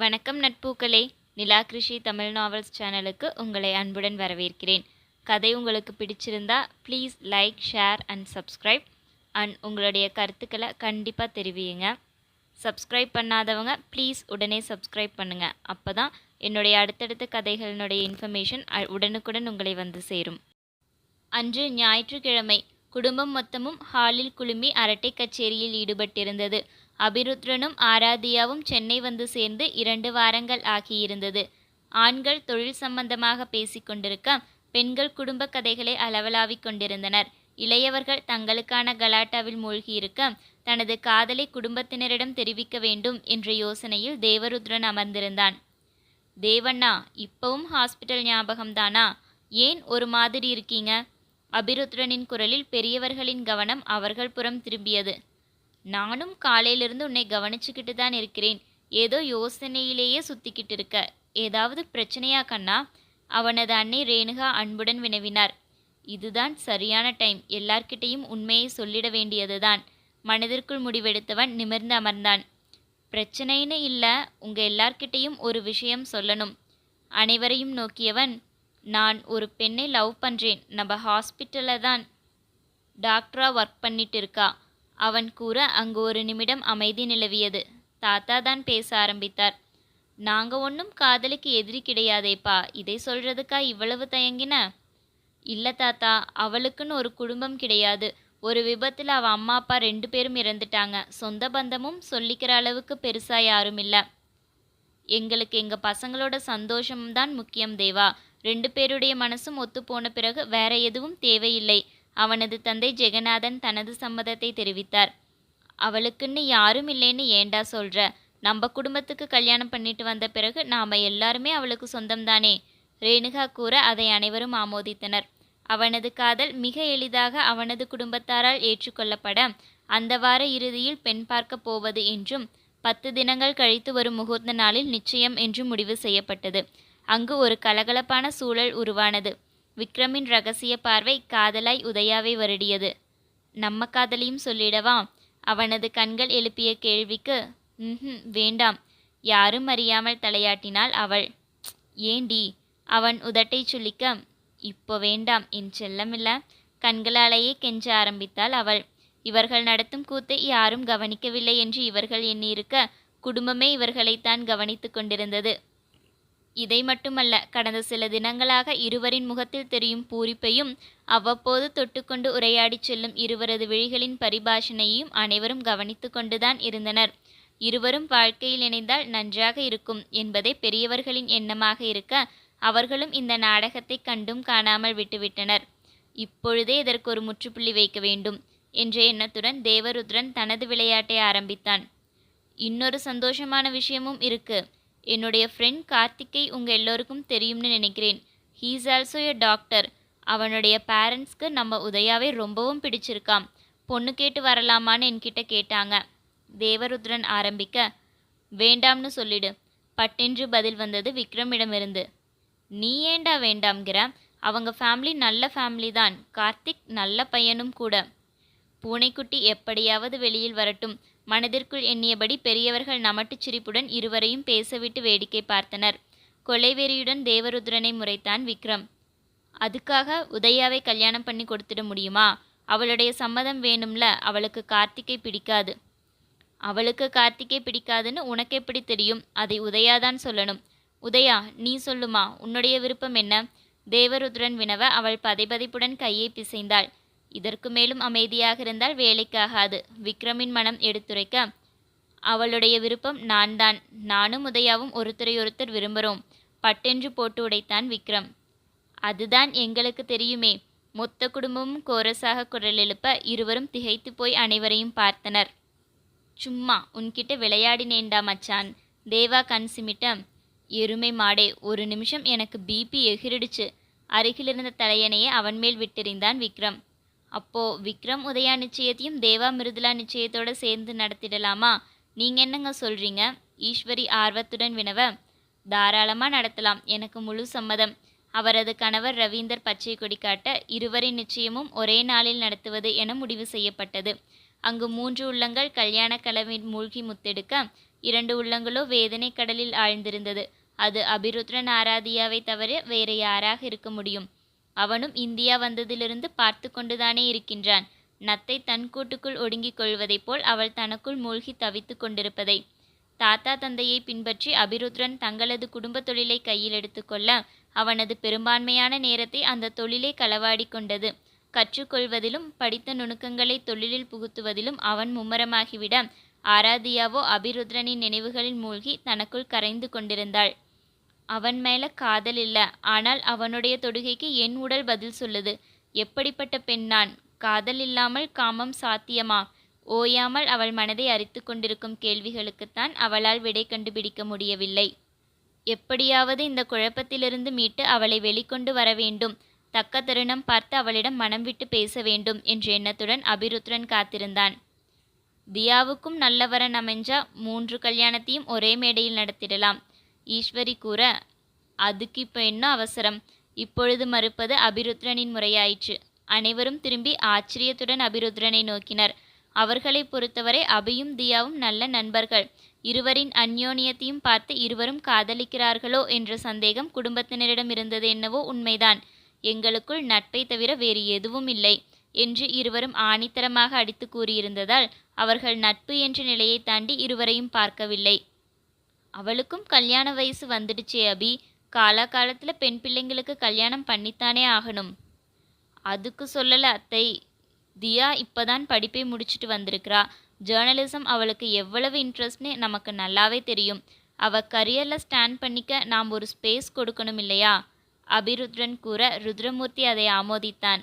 வணக்கம் நட்பூக்களே. நிலா கிருஷி தமிழ் நாவல்ஸ் சேனலுக்கு உங்களை அன்புடன் வரவேற்கிறேன். கதை உங்களுக்கு பிடிச்சிருந்தா please like share and subscribe and உங்களுடைய கருத்துக்களை கண்டிப்பாக தெரிவியுங்க. சப்ஸ்கிரைப் பண்ணாதவங்க ப்ளீஸ் உடனே சப்ஸ்கிரைப் பண்ணுங்கள் அப்போ தான் என்னுடைய அடுத்தடுத்த கதைகளினுடைய இன்ஃபர்மேஷன் உடனுக்குடன் உங்களை வந்து சேரும். அன்று ஞாயிற்றுக்கிழமை குடும்பம் மொத்தமும் ஹாலில் குழுமி அரட்டை கச்சேரியில் ஈடுபட்டிருந்தது. அபிருத்ரனும் ஆராதியாவும் சென்னை வந்து சேர்ந்து இரண்டு வாரங்கள் ஆகியிருந்தது. ஆண்கள் தொழில் சம்பந்தமாக பேசிக்கொண்டிருக்க பெண்கள் குடும்ப கதைகளை அளவலாவிக் கொண்டிருந்தனர். இளையவர்கள் தங்களுக்கான கலாட்டாவில் மூழ்கியிருக்க தனது காதலை குடும்பத்தினரிடம் தெரிவிக்க வேண்டும் என்ற யோசனையில் தேவருத்ரன் அமர்ந்திருந்தான். தேவண்ணா இப்பவும் ஹாஸ்பிட்டல் ஞாபகம்தானா? ஏன் ஒரு மாதிரி இருக்கீங்க? அபிருத்ரனின் குரலில் பெரியவர்களின் கவனம் அவர்கள் புறம் திரும்பியது. நானும் காலையிலிருந்து உன்னை கவனிச்சுக்கிட்டு தான் இருக்கிறேன். ஏதோ யோசனையிலேயே சுத்திக்கிட்டு இருக்க. ஏதாவது பிரச்சனையா கண்ணா? அவனது அன்னை ரேணுகா அன்புடன் வினவினார். இதுதான் சரியான டைம். எல்லார்கிட்டையும் உண்மையை சொல்லிட வேண்டியதுதான். மனதிற்குள் முடிவெடுத்தவன் நிமிர்ந்து அமர்ந்தான். பிரச்சனைன்னு இல்லை உங்க எல்லார்கிட்டையும் ஒரு விஷயம் சொல்லணும். அனைவரையும் நோக்கியவன் நான் ஒரு பெண்ணை லவ் பண்ணுறேன் நம்ம ஹாஸ்பிட்டலில் தான் டாக்டராக ஒர்க் பண்ணிட்டு இருக்கா. அவன் கூற அங்கு ஒரு நிமிடம் அமைதி நிலவியது. தாத்தா தான் பேச ஆரம்பித்தார். நாங்க ஒன்றும் காதலுக்கு எதிரி கிடையாதேப்பா. இதை சொல்றதுக்கா இவ்வளவு தயங்கின? இல்ல தாத்தா அவளுக்குன்னு ஒரு குடும்பம் கிடையாது. ஒரு விபத்தில் அவ அம்மா அப்பா ரெண்டு பேரும் இறந்துட்டாங்க. சொந்த பந்தமும் சொல்லிக்கிற அளவுக்கு பெருசா யாரும் இல்லை. எங்களுக்கு எங்க பசங்களோட சந்தோஷம்தான் முக்கியம் தேவா. ரெண்டு பேருடைய மனசும் ஒத்து போன பிறகு வேற எதுவும் தேவையில்லை. அவனது தந்தை ஜெகநாதன் தனது சம்மதத்தை தெரிவித்தார். அவளுக்குன்னு யாரும் இல்லைன்னு ஏண்டா சொல்ற? நம்ம குடும்பத்துக்கு கல்யாணம் பண்ணிட்டு வந்த பிறகு நாம எல்லாருமே அவளுக்கு சொந்தம்தானே? ரேணுகா கூற அதை அனைவரும் ஆமோதித்தனர். அவனது காதல் மிக எளிதாக அவனது குடும்பத்தாரால் ஏற்றுக்கொள்ளப்பட அந்த வார இறுதியில் பெண் பார்க்க போவது என்றும் பத்து தினங்கள் கழித்து வரும் முகூர்த்த நாளில் நிச்சயம் என்று முடிவு செய்யப்பட்டது. அங்கு ஒரு கலகலப்பான சூழல் உருவானது. விக்ரமின் ரகசிய பார்வை காதலாய் உதயாவை வருடியது. நம்ம காதலையும் சொல்லிடவா? அவனது கண்கள் எழுப்பிய கேள்விக்கு ம் வேண்டாம். யாரும் அறியாமல் தலையாட்டினாள் அவள். ஏண்டி அவன் உதட்டை சுளிக்க இப்போ வேண்டாம் என் செல்லமில்ல. கண்களாலேயே கெஞ்ச ஆரம்பித்தாள் அவள். இவர்கள் நடத்தும் கூத்தை யாரும் கவனிக்கவில்லை என்று இவர்கள் எண்ணியிருக்க குடும்பமே இவர்களைத்தான் கவனித்து கொண்டிருந்தது. இதை மட்டுமல்ல கடந்த சில தினங்களாக இருவரின் முகத்தில் தெரியும் பூரிப்பையும் அவ்வப்போது தொட்டுக்கொண்டு உரையாடிச் செல்லும் இருவரது விழிகளின் பரிபாஷனையும் அனைவரும் கவனித்து கொண்டுதான் இருந்தனர். இருவரும் வாழ்க்கையில் இணைந்தால் நன்றாக இருக்கும் என்பதே பெரியவர்களின் எண்ணமாக இருக்க அவர்களும் இந்த நாடகத்தை கண்டும் காணாமல் விட்டுவிட்டனர். இப்பொழுதே இதற்கு ஒரு முற்றுப்புள்ளி வைக்க வேண்டும் என்ற எண்ணத்துடன் தேவருத்ரன் தனது விளையாட்டை ஆரம்பித்தான். இன்னொரு சந்தோஷமான விஷயமும் இருக்கு. என்னுடைய ஃப்ரெண்ட் கார்த்திக்கை உங்கள் எல்லோருக்கும் தெரியும்னு நினைக்கிறேன். ஹீஸ் ஆல்சோ எ டாக்டர் அவனுடைய பேரண்ட்ஸ்க்கு நம்ம உதயாவை ரொம்பவும் பிடிச்சிருக்காம். பொண்ணு கேட்டு வரலாமான்னு என்கிட்ட கேட்டாங்க. தேவருத்ரன் ஆரம்பிக்க வேண்டாம்னு சொல்லிடு. பட்டென்று பதில் வந்தது விக்ரமிடமிருந்து. நீ ஏண்டா வேண்டாம்கிற அவங்க ஃபேமிலி நல்ல ஃபேமிலி தான். கார்த்திக் நல்ல பையனும் கூட. பூனைக்குட்டி எப்படியாவது வெளியில் வரட்டும். மனதிற்குள் எண்ணியபடி பெரியவர்கள் நமட்டுச் சிரிப்புடன் இருவரையும் பேசவிட்டு வேடிக்கை பார்த்தனர். கொலைவெறியுடன் தேவருத்ரனை முறைத்தான் விக்ரம். அதுக்காக உதயாவை கல்யாணம் பண்ணி கொடுத்துட முடியுமா? அவளுடைய சம்மதம் வேணும்ல? அவளுக்கு கார்த்திகை பிடிக்காது. அவளுக்கு கார்த்திகை பிடிக்காதுன்னு உனக்கு எப்படி தெரியும்? அதை உதயாதான் சொல்லணும். உதயா நீ சொல்லுமா? உன்னுடைய விருப்பம் என்ன? தேவருத்ரன் வினவ அவள் பதைபதைப்புடன் கையை பிசைந்தாள். இதற்கு மேலும் அமைதியாக இருந்தால் வேலைக்காகாது. விக்ரமின் மனம் எடுத்துரைக்க அவளுடைய விருப்பம் நான் தான் நானும் உதயாவும் ஒருத்தரையொருத்தர் விரும்புகிறோம் பட்டென்று போட்டு உடைத்தான் விக்ரம். அதுதான் எங்களுக்கு தெரியுமே. மொத்த குடும்பமும் கோரஸாக குரல் எழுப்ப இருவரும் திகைத்து போய் அனைவரையும் பார்த்தனர். சும்மா உன்கிட்ட விளையாடினேண்டா மச்சான். தேவா கண் சிமிட்ட எருமை மாடே ஒரு நிமிஷம் எனக்கு பிபி எகிரிடுச்சு. அருகிலிருந்த தலையணையை அவன் மேல் விட்டெறிந்தான் விக்ரம். அப்போது விக்ரம் உதயா நிச்சயத்தையும் தேவா மிருதுலா நிச்சயத்தோடு சேர்ந்து நடத்திடலாமா? நீங்கள் என்னங்க சொல்கிறீங்க ஈஸ்வரி ஆர்வத்துடன் வினவ தாராளமாக நடத்தலாம். எனக்கு முழு சம்மதம். அவரது கணவர் ரவீந்தர் பச்சை கொடி காட்ட இருவரின் நிச்சயமும் ஒரே நாளில் நடத்துவது என முடிவு செய்யப்பட்டது. அங்கு மூன்று உள்ளங்கள் கல்யாண கலவின் மூழ்கி முத்தெடுக்க இரண்டு உள்ளங்களோ வேதனை கடலில் ஆழ்ந்திருந்தது. அது அபிருத்ரன் ஆராதியாவை தவிர வேறு யாராக இருக்க முடியும்? அவனும் இந்தியா வந்ததிலிருந்து பார்த்து கொண்டுதானே இருக்கின்றான். நத்தை தன் கூட்டுக்குள் ஒடுங்கிக் கொள்வதைப் போல் அவள் தனக்குள் மூழ்கி தவித்து கொண்டிருப்பதை. தாத்தா தந்தையை பின்பற்றி அபிருத்ரன் தங்களது குடும்ப தொழிலை கையில் எடுத்துக்கொள்ள அவனது பெரும்பான்மையான நேரத்தை அந்த தொழிலே களவாடி கொண்டது. கற்றுக்கொள்வதிலும் படித்த நுணுக்கங்களை தொழிலில் புகுத்துவதிலும் அவன் மும்மரமாகிவிட ஆராதியாவோ அபிருத்ரனின் நினைவுகளில் மூழ்கி தனக்குள் கரைந்து கொண்டிருந்தாள். அவன் மேல காதல் இல்ல. ஆனால் அவனுடைய தொடுகைக்கு என் உடல் பதில் சொல்லுது. எப்படிப்பட்ட பெண் நான்? காதல் இல்லாமல் காமம் சாத்தியமா? ஓயாமல் அவள் மனதை அரித்து கொண்டிருக்கும் கேள்விகளுக்குத்தான் அவளால் விடை கண்டுபிடிக்க முடியவில்லை. எப்படியாவது இந்த குழப்பத்திலிருந்து மீட்டு அவளை வெளிக்கொண்டு வர வேண்டும். தக்க தருணம் பார்த்து அவளிடம் மனம் விட்டு பேச வேண்டும் என்ற எண்ணத்துடன் அபிருத்ரன் காத்திருந்தான். தியாவுக்கும் நல்லவரன் அமைஞ்சா மூன்று கல்யாணத்தையும் ஒரே மேடையில் நடத்திடலாம். ஈஸ்வரி கூற அதுக்கு இப்போ என்ன அவசரம்? இப்பொழுது மறுப்பது அபிருத்ரனின் முறையாயிற்று. அனைவரும் திரும்பி ஆச்சரியத்துடன் அபிருத்ரனை நோக்கினர். அவர்களை பொறுத்தவரை அபியும் தியாவும் நல்ல நண்பர்கள். இருவரின் அந்யோன்யத்தையும் பார்த்து இருவரும் காதலிக்கிறார்களோ என்ற சந்தேகம் குடும்பத்தினரிடம் இருந்தது என்னவோ உண்மைதான். எங்களுக்குள் நட்பை தவிர வேறு எதுவும் இல்லை என்று இருவரும் ஆணித்தரமாக அடித்து கூறியிருந்ததால் அவர்கள் நட்பு என்ற நிலையை தாண்டி இருவரையும் பார்க்கவில்லை. அவளுக்கும் கல்யாண வயசு வந்துடுச்சே அபி. காலாகாலத்தில் பெண் பிள்ளைங்களுக்கு கல்யாணம் பண்ணித்தானே ஆகணும். அதுக்கு சொல்லலை அத்தை. தியா இப்போதான் படிப்பை முடிச்சுட்டு வந்திருக்கிறா. ஜேர்னலிசம் அவளுக்கு எவ்வளவு இன்ட்ரெஸ்ட்னு நமக்கு நல்லாவே தெரியும். அவள் கரியரில் ஸ்டாண்ட் பண்ணிக்க நாம் ஒரு ஸ்பேஸ் கொடுக்கணும் இல்லையா? அபிருத்ரன் கூற ருத்ரமூர்த்தி அதை ஆமோதித்தான்.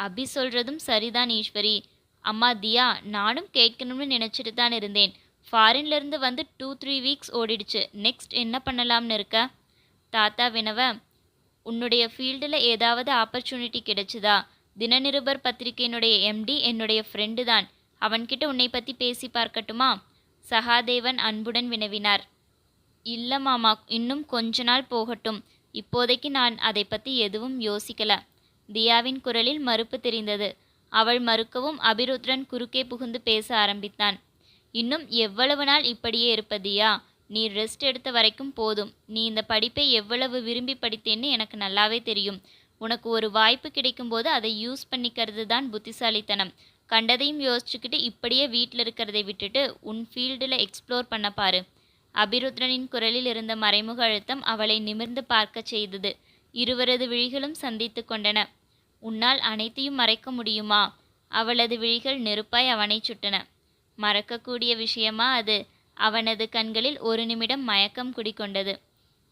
அபி சொல்கிறதும் சரிதான் ஈஸ்வரி. அம்மா தியா நானும் கேட்கணும்னு நினச்சிட்டு தான் இருந்தேன். ஃபாரின்லேருந்து வந்து டூ த்ரீ வீக்ஸ் ஓடிடுச்சு. நெக்ஸ்ட் என்ன பண்ணலாம்னு இருக்க? தாத்தா வினவ உன்னுடைய ஃபீல்டில் ஏதாவது ஆப்பர்ச்சுனிட்டி கிடைச்சுதா? தினநிருபர் பத்திரிகையினுடைய எம்டி என்னுடைய ஃப்ரெண்டு தான். அவன்கிட்ட உன்னை பற்றி பேசி பார்க்கட்டுமா? சகாதேவன் அன்புடன் வினவினார். இல்லை மாமா இன்னும் கொஞ்ச நாள் போகட்டும். இப்போதைக்கு நான் அதை பற்றி எதுவும் யோசிக்கல. தியாவின் குரலில் மறுப்பு தெரிந்தது. அவள் மறுக்கவும் அபிருத்ரன் குறுக்கே புகுந்து பேச ஆரம்பித்தான். இன்னும் எவ்வளவு நாள் இப்படியே இருப்பதியா? நீ ரெஸ்ட் எடுத்த வரைக்கும் போதும். நீ இந்த படிப்பை எவ்வளவு விரும்பி படித்தேன்னு எனக்கு நல்லாவே தெரியும். உனக்கு ஒரு வாய்ப்பு கிடைக்கும்போது அதை யூஸ் பண்ணிக்கிறது தான் புத்திசாலித்தனம். கண்டதையும் யோசிச்சுக்கிட்டு இப்படியே வீட்டில் இருக்கிறதை விட்டுட்டு உன் ஃபீல்டில் எக்ஸ்ப்ளோர் பண்ண பாரு. அபிருத்ரனின் குரலில் இருந்த மறைமுக அழுத்தம் அவளை நிமிர்ந்து பார்க்கச் செய்தது. இருவரது விழிகளும் சந்தித்து கொண்டன. உன்னால் அனைத்தையும் மறைக்க முடியுமா? அவளது விழிகள் நெருப்பாய் அவனை சுட்டன. மறக்கக்கூடிய விஷயமா அது? அவனது கண்களில் ஒரு நிமிடம் மயக்கம் குடிக்கொண்டது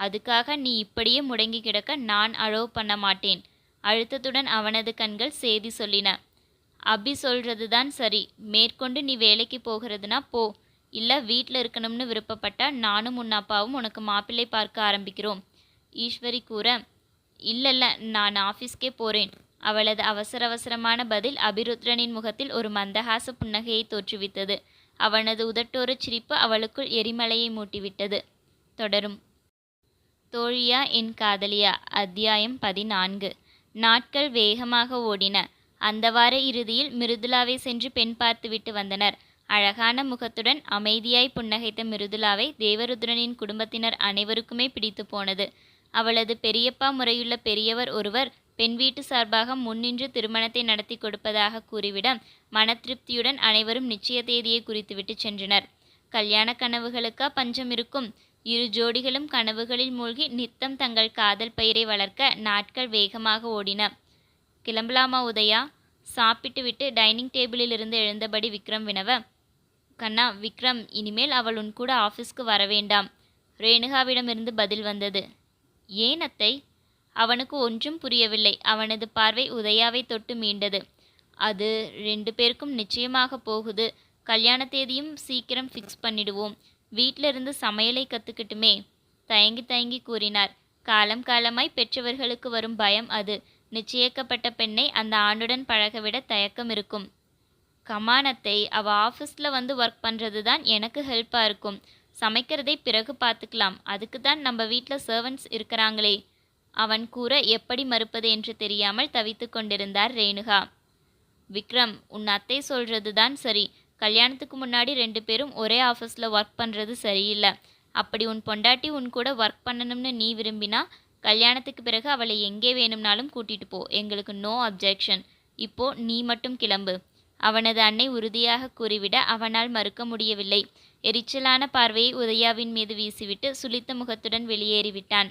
அதுக்காக நீ இப்படியே முடங்கி கிடக்க நான் அலோவ் பண்ண மாட்டேன். அழுத்தத்துடன் அவனது கண்கள் செய்தி சொல்லின. அபி சொல்கிறது தான் சரி. மேற்கொண்டு நீ வேலைக்கு போகிறதுனா போ. இல்லை வீட்டில் இருக்கணும்னு விருப்பப்பட்டா நானும் உன் அப்பாவும் உனக்கு மாப்பிள்ளை பார்க்க ஆரம்பிக்கிறோம். ஈஸ்வரி கூற இல்லைல்ல நான் ஆஃபீஸ்க்கே போகிறேன் அவளது அவசர அவசரமான பதில் அபிருத்ரனின் முகத்தில் ஒரு மந்தகாச புன்னகையை தோற்றுவித்தது. அவனது உதட்டோரு சிரிப்பு அவளுக்குள் எரிமலையை மூட்டிவிட்டது. தொடரும். தோழியா என் காதலியா? அத்தியாயம் பதினான்கு. நாட்கள் வேகமாக ஓடின. அந்த வார இறுதியில் மிருதுலாவை சென்று பெண் பார்த்துவிட்டு வந்தனர். அழகான முகத்துடன் அமைதியாய் புன்னகைத்த மிருதுலாவை தேவருத்ரனின் குடும்பத்தினர் அனைவருக்குமே பிடித்து போனது. அவளது பெரியப்பா முறையுள்ள பெரியவர் ஒருவர் பெண் வீட்டு சார்பாக முன்னின்று திருமணத்தை நடத்தி கொடுப்பதாக கூறிவிட மன திருப்தியுடன் அனைவரும் நிச்சய தேதியை குறித்துவிட்டு சென்றனர். கல்யாண கனவுகளுக்கா பஞ்சம் இருக்கும். இரு ஜோடிகளும் கனவுகளில் மூழ்கி நித்தம் தங்கள் காதல் பெயரை வளர்க்க நாட்கள் வேகமாக ஓடின. கிளம்பலாமா உதயா? சாப்பிட்டுவிட்டு டைனிங் டேபிளிலிருந்து எழுந்தபடி விக்ரம் வினவ கண்ணா விக்ரம் இனிமேல் அவள் உன் கூட ஆஃபீஸ்க்கு வரவேண்டாம் ரேணுகாவிடமிருந்து பதில் வந்தது. ஏன் அத்தை? அவனுக்கு ஒன்றும் புரியவில்லை. அவனது பார்வை உதயாவை தொட்டு மீண்டது. அது ரெண்டு பேருக்கும் நிச்சயமாக போகுது. கல்யாண தேதியும் சீக்கிரம் ஃபிக்ஸ் பண்ணிடுவோம். வீட்டிலிருந்து சமையலை கற்றுக்கிட்டுமே தயங்கி தயங்கி கூறினார். காலம் காலமாய் பெற்றவர்களுக்கு வரும் பயம் அது. நிச்சயிக்கப்பட்ட பெண்ணை அந்த ஆணுடன் பழகவிட தயக்கம் இருக்கும். கமானத்தை அவ ஆஃபீஸில் வந்து ஒர்க் பண்ணுறது தான் எனக்கு ஹெல்ப்பாக இருக்கும். சமைக்கிறதை பிறகு பார்த்துக்கலாம் அதுக்கு தான் நம்ம வீட்டில் சர்வன்ட்ஸ் இருக்கிறாங்களே. அவன் கூற எப்படி மறுப்பது என்று தெரியாமல் தவித்து கொண்டிருந்தார் ரேணுகா. விக்ரம் உன் அத்தை சொல்கிறது தான் சரி. கல்யாணத்துக்கு முன்னாடி ரெண்டு பேரும் ஒரே ஆஃபீஸில் ஒர்க் பண்ணுறது சரியில்லை. அப்படி உன் பொண்டாட்டி உன் கூட ஒர்க் பண்ணணும்னு நீ விரும்பினா கல்யாணத்துக்கு பிறகு அவளை எங்கே வேணும்னாலும் கூட்டிட்டு போ. எங்களுக்கு நோ அப்ஜெக்ஷன் இப்போ நீ மட்டும் கிளம்பு. அவனது அன்னை உறுதியாக கூறிவிட அவனால் மறுக்க முடியவில்லை. எரிச்சலான பார்வையை உதயாவின் மீது வீசிவிட்டு சுளித்த முகத்துடன் வெளியேறிவிட்டான்.